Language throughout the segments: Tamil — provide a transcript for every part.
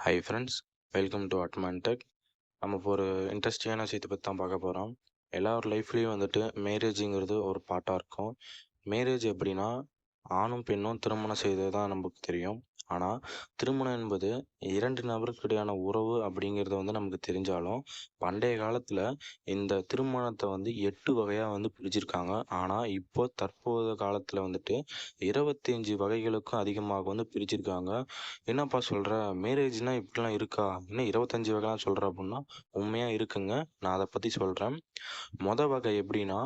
Hi friends welcome to Atman tech நம்ம இப்போ ஒரு இன்ட்ரெஸ்டிங்கான விஷயத்தை பற்றி தான் பார்க்க போகிறோம் எல்லார் லைஃப்லேயும் வந்துட்டு மேரேஜுங்கிறது ஒரு பார்ட்டாக இருக்கும். மேரேஜ் எப்படின்னா ஆணும் பெண்ணும் திருமணம் செய்தது தான் நமக்கு தெரியும். ஆனால் திருமணம் என்பது இரண்டு நபருக்கிடையான உறவு அப்படிங்கிறது வந்து நமக்கு தெரிஞ்சாலும் பண்டைய காலத்தில் இந்த திருமணத்தை வந்து எட்டு வகையாக வந்து பிரிச்சிருக்காங்க. ஆனால் இப்போ தற்போதைய காலத்தில் வந்துட்டு இருபத்தஞ்சி வகைகளுக்கும் அதிகமாக வந்து பிரிச்சிருக்காங்க. என்னப்பா சொல்கிற மேரேஜ்னால் இப்படிலாம் இருக்கா? இன்னும் இருபத்தஞ்சி வகைலாம் சொல்கிற அப்படின்னா உண்மையாக இருக்குங்க. நான் அதை பற்றி சொல்கிறேன் மொதல் வகை எப்படின்னா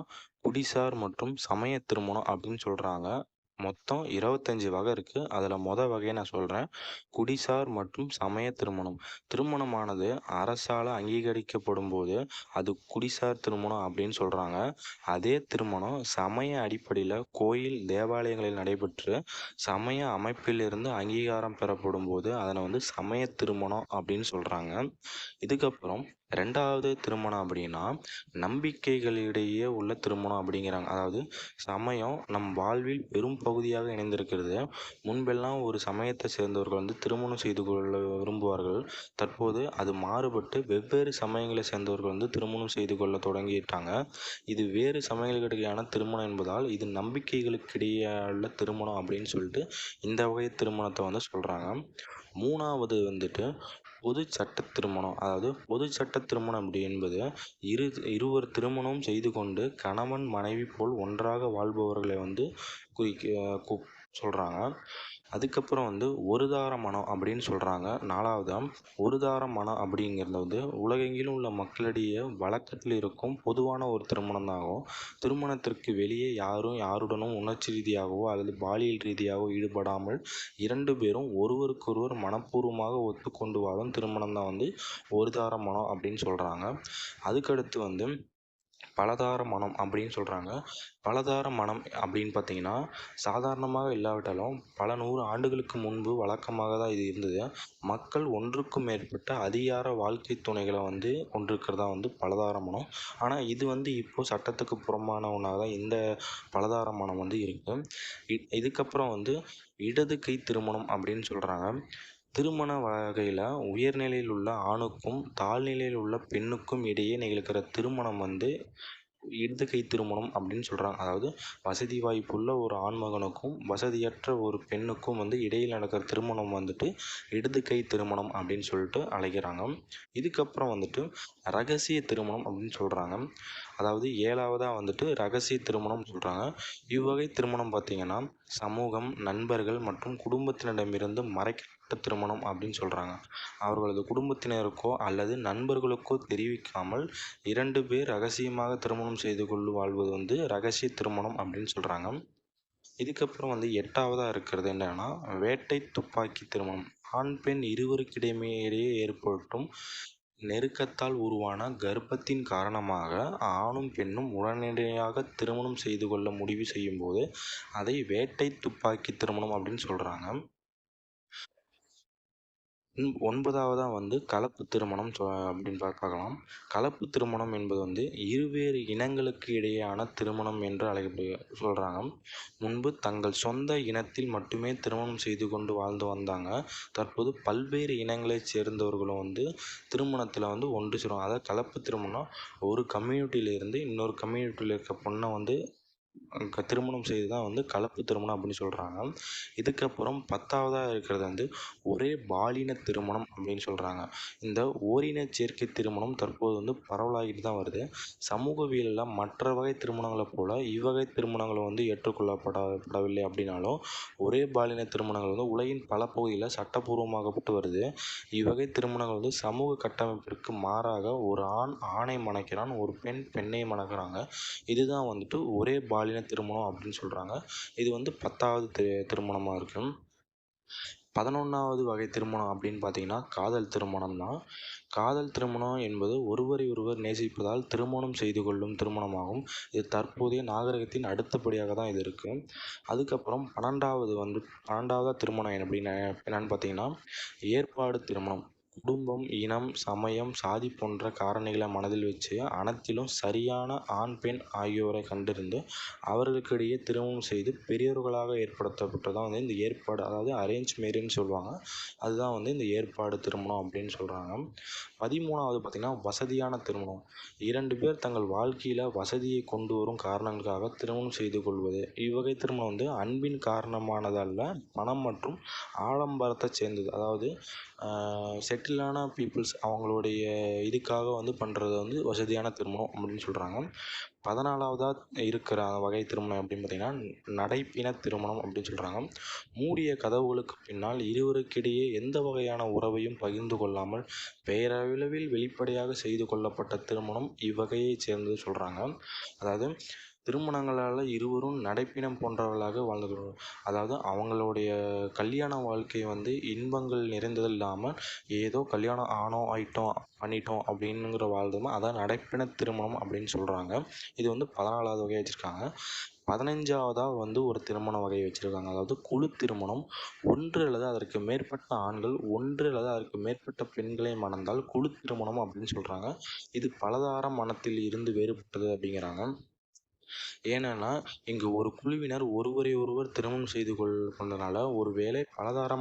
குடிசார் மற்றும் சமய திருமணம் அப்படின்னு சொல்கிறாங்க மொத்தம் இருபத்தஞ்சி வகை இருக்குது அதில் மொத வகையை நான் சொல்கிறேன் குடிசார் மற்றும் சமய திருமணம். திருமணமானது அரசால் அங்கீகரிக்கப்படும் போது அது குடிசார் திருமணம் அப்படின்னு சொல்கிறாங்க அதே திருமணம் சமய அடிப்படையில் கோயில் தேவாலயங்களில் நடைபெற்று சமய அமைப்பிலிருந்து அங்கீகாரம் பெறப்படும் போது அதனை வந்து சமய திருமணம் அப்படின்னு சொல்கிறாங்க இதுக்கப்புறம் ரெண்டாவது திருமணம் அப்படின்னா நம்பிக்கைகளிடையே உள்ள திருமணம் அப்படிங்கிறாங்க. அதாவது சமயம் நம் வாழ்வில் பெரும் பகுதியாக இணைந்திருக்கிறது. முன்பெல்லாம் ஒரு சமயத்தை சேர்ந்தவர்கள் வந்து திருமணம் செய்து கொள்ள விரும்புவார்கள். தற்போது அது மாறுபட்டு வெவ்வேறு சமயங்களை சேர்ந்தவர்கள் வந்து திருமணம் செய்து கொள்ள தொடங்கிட்டாங்க. இது வேறு சமயங்களுக்கிடையான திருமணம் என்பதால் இது நம்பிக்கைகளுக்கிடையே உள்ள திருமணம் அப்படின்னு சொல்லிட்டு இந்த வகை திருமணத்தை வந்து சொல்கிறாங்க மூணாவது வந்துட்டு பொது சட்ட திருமணம் அதாவது பொது சட்ட திருமணம் அப்படி என்பது இரு இருவர் திருமணம் செய்து கொண்டு கணவன் மனைவி போல் ஒன்றாக வாழ்பவர்களை வந்து குறிக்க சொல்கிறாங்க அதுக்கப்புறம் வந்து ஒரு தார மனம் அப்படின்னு சொல்கிறாங்க நாலாவதாக ஒரு தார மனம் அப்படிங்கிறது வந்து உலகெங்கிலும் உள்ள மக்களிடையே வழக்கத்தில் இருக்கும் பொதுவான ஒரு திருமணம் தான் ஆகும் திருமணத்திற்கு வெளியே யாரும் யாருடனும் உணர்ச்சி ரீதியாகவோ அல்லது பாலியல் ரீதியாகவோ ஈடுபடாமல் இரண்டு பேரும் ஒருவருக்கொருவர் மனப்பூர்வமாக ஒத்துக்கொண்டு வாழும் திருமணம் தான் வந்து ஒரு தார மனம் அப்படின்னு சொல்கிறாங்க அதுக்கடுத்து வந்து பலதார மனம் அப்படின்னு சொல்கிறாங்க பலதார மனம் அப்படின்னு பார்த்தீங்கன்னா சாதாரணமாக இல்லாவிட்டாலும் பல நூறு ஆண்டுகளுக்கு முன்பு வழக்கமாக தான் இது இருந்தது. மக்கள் ஒன்றுக்கும் மேற்பட்ட அதிகார வாழ்க்கை துணைகளை வந்து கொண்டிருக்கிறதா வந்து பலதார மனம். ஆனால் இது வந்து இப்போது சட்டத்துக்கு புறம்பான ஒன்றாக தான் இந்த பலதார மனம் வந்து இருக்குது இதுக்கப்புறம் வந்து இடது கை திருமணம் அப்படின்னு சொல்கிறாங்க திருமண வகையில் உயர்நிலையில் உள்ள ஆணுக்கும் தாழ்நிலையில் உள்ள பெண்ணுக்கும் இடையே நிகழ்கிற திருமணம் வந்து இடது கை திருமணம் அப்படின்னு சொல்கிறாங்க அதாவது வசதி வாய்ப்புள்ள ஒரு ஆண்மகனுக்கும் வசதியற்ற ஒரு பெண்ணுக்கும் வந்து இடையில் நடக்கிற திருமணம் வந்துட்டு இடது கை திருமணம் அப்படின்னு சொல்லிட்டு அழைக்கிறாங்க. இதுக்கப்புறம் வந்துட்டு ரகசிய திருமணம் அப்படின்னு சொல்கிறாங்க அதாவது ஏழாவதாக வந்துட்டு ரகசிய திருமணம் சொல்கிறாங்க இவ்வகை திருமணம் பார்த்திங்கன்னா சமூகம் நண்பர்கள் மற்றும் குடும்பத்தினரிடமிருந்து மறைக்க திருமணம் அப்படின்னு சொல்கிறாங்க அவர்களது குடும்பத்தினருக்கோ அல்லது நண்பர்களுக்கோ தெரிவிக்காமல் இரண்டு பேர் ரகசியமாக திருமணம் செய்து கொண்டு வாழ்வது வந்து ரகசிய திருமணம் அப்படின்னு சொல்கிறாங்க இதுக்கப்புறம் வந்து எட்டாவதாக இருக்கிறது என்னென்னா வேட்டை துப்பாக்கி திருமணம். ஆண் பெண் இருவருக்கிடையே ஏற்பட்டும் நெருக்கத்தால் உருவான கர்ப்பத்தின் காரணமாக ஆணும் பெண்ணும் உடனடியாக திருமணம் செய்து கொள்ள முடிவு செய்யும்போது அதை வேட்டை துப்பாக்கி திருமணம் அப்படின்னு சொல்கிறாங்க ஒன்பதாவதாக வந்து கலப்பு திருமணம் சொ அப்படின்னு பார்க்கலாம். கலப்பு திருமணம் என்பது வந்து இருவேறு இனங்களுக்கு இடையேயான திருமணம் என்று அழைக்கப்படுக சொல்கிறாங்க முன்பு தங்கள் சொந்த இனத்தில் மட்டுமே திருமணம் செய்து கொண்டு வாழ்ந்து வந்தாங்க. தற்போது பல்வேறு இனங்களைச் சேர்ந்தவர்களும் வந்து திருமணத்தில் வந்து ஒன்று சேருவாங்க. அதாவது கலப்பு திருமணம் ஒரு கம்யூனிட்டியிலேருந்து இன்னொரு கம்யூனிட்டியில் இருக்க பொண்ணை வந்து திருமணம் செய்து தான் வந்து கலப்பு திருமணம் அப்படின்னு சொல்கிறாங்க இதுக்கப்புறம் பத்தாவதாக இருக்கிறது வந்து ஒரே பாலின திருமணம் அப்படின்னு சொல்கிறாங்க இந்த ஓரின சேர்க்கை திருமணம் தற்போது வந்து பரவலாகிட்டு தான் வருது. சமூகவியலில் மற்ற வகை திருமணங்களை போல் இவ்வகை திருமணங்களை வந்து ஏற்றுக்கொள்ளப்படப்படவில்லை அப்படின்னாலும் ஒரே பாலின திருமணங்கள் வந்து உலகின் பல பகுதியில் சட்டப்பூர்வமாகப்பட்டு வருது. இவ்வகை திருமணங்கள் வந்து சமூக கட்டமைப்பிற்கு மாறாக ஒரு ஆண் ஆணை மணக்கிறான் ஒரு பெண் பெண்ணை மணக்கிறாங்க. இதுதான் வந்துட்டு ஒரே பாலின திருமணம் அப்படின்னு சொல்கிறாங்க இது வந்து பத்தாவது தி திருமணமாக இருக்கும். பதினொன்றாவது வகை திருமணம் அப்படின்னு பார்த்தீங்கன்னா காதல் திருமணம் தான். காதல் திருமணம் என்பது ஒருவரை ஒருவர் நேசிப்பதால் திருமணம் செய்து கொள்ளும் திருமணமாகும். இது தற்போதைய நாகரிகத்தின் அடுத்தபடியாக தான் இது இருக்குது அதுக்கப்புறம் பன்னெண்டாவது வந்து பன்னெண்டாவது திருமணம் அப்படின்னு என்னென்னு பார்த்தீங்கன்னா ஏற்பாடு திருமணம். குடும்பம், இனம், சமயம், சாதி போன்ற காரணிகளை மனதில் வச்சு அனைத்திலும் சரியான ஆண், பெண் ஆகியோரை கண்டறிந்து அவர்களுக்கிடையே திருமணம் செய்து பெரியவர்களாக ஏற்படுத்தப்பட்டதான் வந்து இந்த ஏற்பாடு. அதாவது அரேஞ்ச் மேரேஜ்னு சொல்லுவாங்க. அதுதான் வந்து இந்த ஏற்பாடு திருமணம் அப்படின்னு சொல்கிறாங்க. பதிமூணாவது பார்த்திங்கன்னா வசதியான திருமணம். இரண்டு பேர் தங்கள் வாழ்க்கையில் வசதியை கொண்டு வரும் காரணங்களுக்காக திருமணம் செய்து கொள்வது. இவ்வகை திருமணம் வந்து அன்பின் காரணமானதல்ல பணம் மற்றும் ஆடம்பரத்தைச் சேர்ந்தது. அதாவது செட்டிலான பீப்புள்ஸ் அவங்களுடைய இதுக்காக வந்து பண்ணுறது வந்து வசதியான திருமணம் அப்படின்னு சொல்கிறாங்க. பதினாலாவதா இருக்கிற வகை திருமணம் அப்படின்னு பார்த்தீங்கன்னா நடைப்பிண திருமணம் அப்படின்னு சொல்கிறாங்க. மூடிய கதவுகளுக்கு பின்னால் இருவருக்கிடையே எந்த வகையான உறவையும் பகிர்ந்து கொள்ளாமல் பெயரளவில் வெளிப்படையாக செய்து கொள்ளப்பட்ட திருமணம் இவ்வகையைச் சேர்ந்தது சொல்கிறாங்க. அதாவது திருமணங்களால் இருவரும் நடைப்பிணம் போன்றவர்களாக வாழ்ந்து அதாவது அவங்களுடைய கல்யாண வாழ்க்கை வந்து இன்பங்கள் நிறைந்தது இல்லாமல் ஏதோ கல்யாணம் ஆனோம் ஆயிட்டோம் பண்ணிட்டோம் அப்படின்னுங்கிற வாழ்றதுமா அதான் நடைப்பிண திருமணம் அப்படின்னு சொல்கிறாங்க. இது வந்து பதினாலாவது வகையாக வச்சுருக்காங்க. பதினஞ்சாவதாக வந்து ஒரு திருமண வகை வச்சுருக்காங்க. அதாவது குழு திருமணம். ஒன்று அல்லது அதற்கு மேற்பட்ட ஆண்கள் ஒன்று அல்லது அதற்கு மேற்பட்ட பெண்களை மணந்தால் குழு திருமணம் அப்படின்னு சொல்கிறாங்க. இது பலதார மனத்தில் இருந்து வேறுபட்டது அப்படிங்கிறாங்க. ஏனென்னா இங்கு ஒரு குழுவினர் ஒருவரை ஒருவர் திருமணம் செய்து கொள் கொண்டனால ஒரு வேளை பலதார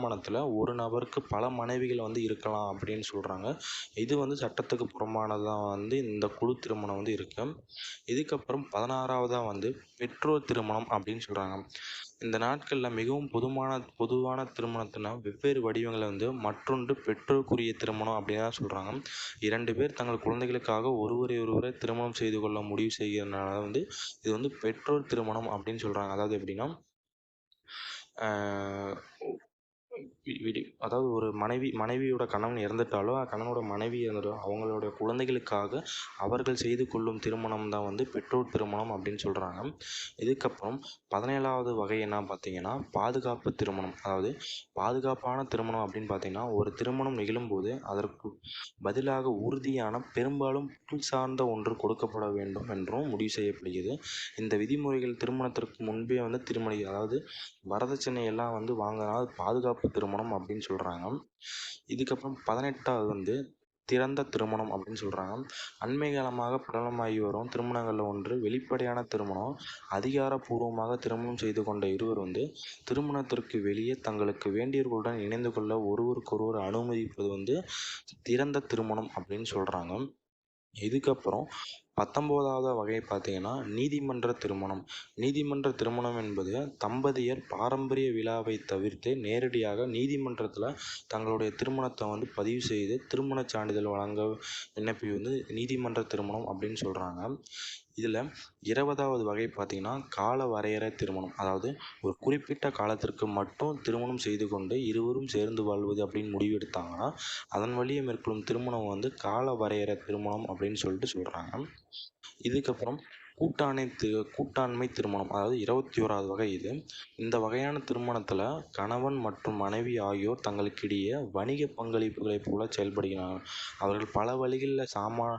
ஒரு நபருக்கு பல மனைவிகள் வந்து இருக்கலாம் அப்படின்னு சொல்கிறாங்க. இது வந்து சட்டத்துக்கு புறம்பானதாக வந்து இந்த குழு திருமணம் வந்து இருக்கு. இதுக்கப்புறம் பதினாறாவதாக வந்து பெற்றோர் திருமணம் அப்படின்னு சொல்கிறாங்க. இந்த நாட்களில் மிகவும் பொதுமான பொதுவான திருமணத்தினா வெவ்வேறு வடிவங்களை வந்து மற்றொன்று பெற்றோருக்குரிய திருமணம் அப்படின்னு தான் சொல்கிறாங்க. இரண்டு பேர் தங்கள் குழந்தைகளுக்காக ஒருவரை ஒருவரை திருமணம் செய்து கொள்ள முடிவு செய்கிறனால வந்து இது வந்து பெற்றோர் திருமணம் அப்படின்னு சொல்கிறாங்க. அதாவது எப்படின்னா அதாவது ஒரு மனைவி மனைவியோட கணவன் இறந்துட்டாலோ கணவனோட மனைவி இறந்துட்டோ அவங்களுடைய குழந்தைகளுக்காக அவர்கள் செய்து கொள்ளும் திருமணம் தான் வந்து பெற்றோர் திருமணம் அப்படின்னு சொல்கிறாங்க. இதுக்கப்புறம் பதினேழாவது வகை என்ன பார்த்தீங்கன்னா பாதுகாப்பு திருமணம். அதாவது பாதுகாப்பான திருமணம் அப்படின்னு பார்த்தீங்கன்னா ஒரு திருமணம் நிகழும்போது அதற்கு பதிலாக உறுதியான பெரும்பாலும் புல் சார்ந்த ஒன்று கொடுக்கப்பட வேண்டும் என்றும் முடிவு செய்யப்படுகிறது. இந்த விதிமுறைகள் திருமணத்திற்கு முன்பே வந்து திருமணி அதாவது வரதட்சணை எல்லாம் வந்து வாங்கினால் பாதுகாப்பு திருமணம் அப்படின்னு சொல்கிறாங்க. இதுக்கப்புறம் பதினெட்டாவது வந்து திறந்த திருமணம் அப்படின்னு சொல்கிறாங்க. அண்மை காலமாக பிரபலமாகி வரும் திருமணங்களில் ஒன்று வெளிப்படையான திருமணம். அதிகாரப்பூர்வமாக திருமணம் செய்து கொண்ட இருவர் வந்து திருமணத்திற்கு வெளியே தங்களுக்கு வேண்டியவர்களுடன் இணைந்து கொள்ள ஒருவருக்கொருவர் அனுமதிப்பது வந்து திறந்த திருமணம் அப்படின்னு சொல்கிறாங்க. இதுக்கப்புறம் பத்தொம்போதாவது வகை பார்த்தீங்கன்னா நீதிமன்ற திருமணம். நீதிமன்ற திருமணம் என்பது தம்பதியர் பாரம்பரிய விழாவை தவிர்த்து நேரடியாக நீதிமன்றத்தில் தங்களுடைய திருமணத்தை வந்து பதிவு செய்து திருமணச் சான்றிதழ் வழங்க விண்ணப்பி வந்து நீதிமன்ற திருமணம் அப்படின்னு சொல்கிறாங்க. இதில் இருபதாவது வகை பார்த்திங்கன்னா கால வரையறை திருமணம். அதாவது ஒரு குறிப்பிட்ட காலத்திற்கு மட்டும் திருமணம் செய்து கொண்டு இருவரும் சேர்ந்து வாழ்வது அப்படின்னு முடிவெடுத்தாங்கன்னா அதன் வழியே மேற்கொள்ளும் திருமணம் வந்து கால வரையறை திருமணம் அப்படின்னு சொல்லிட்டு சொல்கிறாங்க. இதுக்கப்புறம் கூட்டாணை திரு கூட்டாண்மை திருமணம். அதாவது இருபத்தி ஓராவது வகை இது. இந்த வகையான திருமணத்தில் கணவன் மற்றும் மனைவி ஆகியோர் தங்களுக்கிடையே வணிக பங்களிப்புகளைப் போல செயல்படுகிறார்கள். அவர்கள் பல வழிகளில் சமா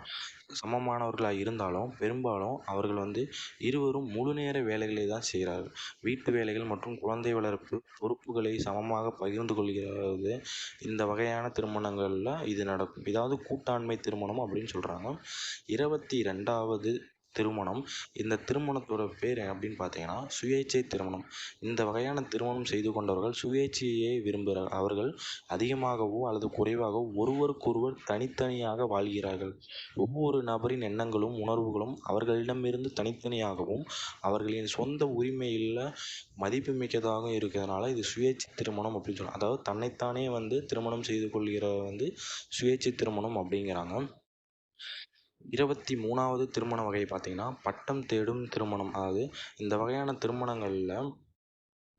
சமமானவர்களாக இருந்தாலும் பெரும்பாலும் அவர்கள் வந்து இருவரும் முழுநேர வேலைகளை தான் செய்கிறார்கள். வீட்டு வேலைகள் மற்றும் குழந்தை வளர்ப்பு பொறுப்புகளை சமமாக பகிர்ந்து கொள்கிறது இந்த வகையான திருமணங்களில் இது நடக்கும். இதாவது கூட்டாண்மை திருமணம் அப்படின்னு சொல்கிறாங்க. இருபத்தி ரெண்டாவது திருமணம். இந்த திருமணத்தோட பேர் அப்படின்னு பார்த்தீங்கன்னா சுயேச்சை திருமணம். இந்த வகையான திருமணம் செய்து கொண்டவர்கள் சுயேச்சையை விரும்புகிறார். அவர்கள் அதிகமாகவோ அல்லது குறைவாகவோ ஒருவருக்கொருவர் தனித்தனியாக வாழ்கிறார்கள். ஒவ்வொரு நபரின் எண்ணங்களும் உணர்வுகளும் அவர்களிடமிருந்து தனித்தனியாகவும் அவர்களின் சொந்த உரிமையில் மதிப்புமிக்கதாகவும் இருக்கிறதுனால இது சுயேச்சை திருமணம் அப்படின்னு சொல்லலாம் அதாவது தன்னைத்தானே வந்து திருமணம் செய்து கொள்கிற வந்து சுயேச்சை திருமணம் அப்படிங்கிறாங்க. இருபத்தி மூணாவது திருமண வகை பார்த்தீங்கன்னா பட்டம் தேடும் திருமணம். அதாவது இந்த வகையான திருமணங்களில்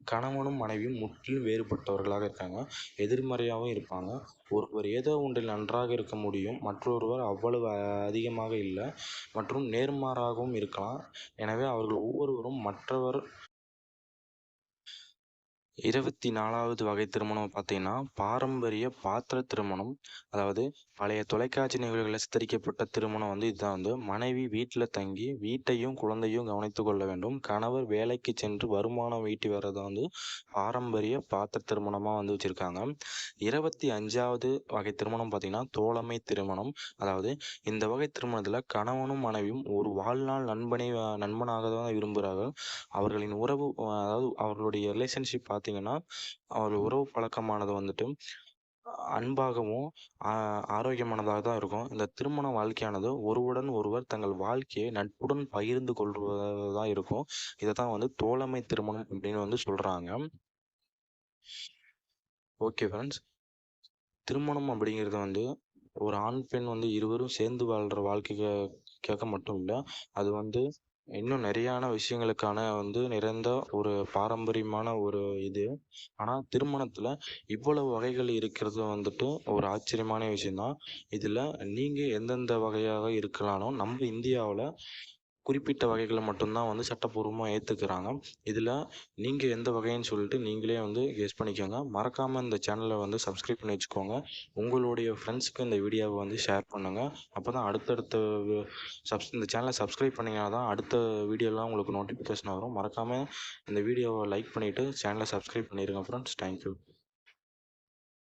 கணவனும் மனைவியும் முற்றிலும் வேறுபட்டவர்களாக இருக்காங்க. எதிர்மறையாகவும் இருப்பாங்க. ஒருவர் ஏதோ ஒன்றில் நன்றாக இருக்க முடியும் மற்றொருவர் அவ்வளவு அதிகமாக இல்லை மற்றும் நேர்மாறாகவும் இருக்கலாம். எனவே அவர்கள் ஒவ்வொருவரும் மற்றவர் இருபத்தி நாலாவது வகை திருமணம் பார்த்தீங்கன்னா பாரம்பரிய பாத்திர திருமணம். அதாவது பழைய தொலைக்காட்சி நிகழ்வுகளில் சித்தரிக்கப்பட்ட திருமணம் வந்து இதுதான் வந்து மனைவி வீட்டில் தங்கி வீட்டையும் குழந்தையும் கவனித்து கொள்ள வேண்டும். கணவர் வேலைக்கு சென்று வருமானம் ஈட்டி வர்றதை வந்து பாரம்பரிய பாத்திர திருமணமாக வந்து வச்சுருக்காங்க. இருபத்தி அஞ்சாவது வகை திருமணம் பார்த்தீங்கன்னா தோழமை திருமணம். அதாவது இந்த வகை திருமணத்தில் கணவனும் மனைவியும் ஒரு வாழ்நாள் நண்பனை நண்பனாக தான் விரும்புகிறார்கள் அவர்களின் உறவு அதாவது அவர்களுடைய ரிலேஷன்ஷிப் பார்த்து பார்த்தீங்கன்னா அவர்கள் உறவு பழக்கமானது வந்துட்டு அன்பாகவும் ஆரோக்கியமானதாக தான் இருக்கும். இந்த திருமண வாழ்க்கையானது ஒருவருடன் ஒருவர் தங்கள் வாழ்க்கையை நட்புடன் பகிர்ந்து கொள்வதாக இருக்கும். இதை தான் வந்து தோழமை திருமணம் அப்படின்னு வந்து சொல்கிறாங்க ஓகே ஃப்ரெண்ட்ஸ். திருமணம் அப்படிங்கிறது வந்து ஒரு ஆண் பெண் வந்து இருவரும் சேர்ந்து வாழ்கிற வாழ்க்கைக்கு கேட்க மட்டும் இல்லை அது வந்து இன்னும் நிறையான விஷயங்களுக்கான வந்து நிறைந்த ஒரு பாரம்பரியமான ஒரு இது. ஆனால் திருமணத்தில் இவ்வளவு வகைகள் இருக்கிறது வந்துட்டு ஒரு ஆச்சரியமான விஷயம்தான். இதில் நீங்கள் எந்தெந்த வகையாக இருக்கலானோ நம்ம இந்தியாவில் குறிப்பிட்ட வகைகளை மட்டும்தான் வந்து சட்டப்பூர்வமாக ஏற்றுக்கிறாங்க இதில் நீங்கள் எந்த வகைன்னு சொல்லிட்டு நீங்களே வந்து கெஸ் பண்ணிக்கோங்க. மறக்காமல் இந்த சேனலை வந்து சப்ஸ்கிரைப் பண்ணி வச்சுக்கோங்க. உங்களுடைய ஃப்ரெண்ட்ஸுக்கு இந்த வீடியோவை வந்து ஷேர் பண்ணுங்கள் அப்போ தான் அடுத்தடுத்த சப்ஸ் இந்த சேனலை சப்ஸ்கிரைப் பண்ணிங்கன்னா தான் அடுத்த வீடியோலாம் உங்களுக்கு நோட்டிஃபிகேஷன் வரும். மறக்காமல் இந்த வீடியோவை லைக் பண்ணிவிட்டு சேனலை சப்ஸ்கிரைப் பண்ணிடுங்க ஃப்ரெண்ட்ஸ் தேங்க்யூ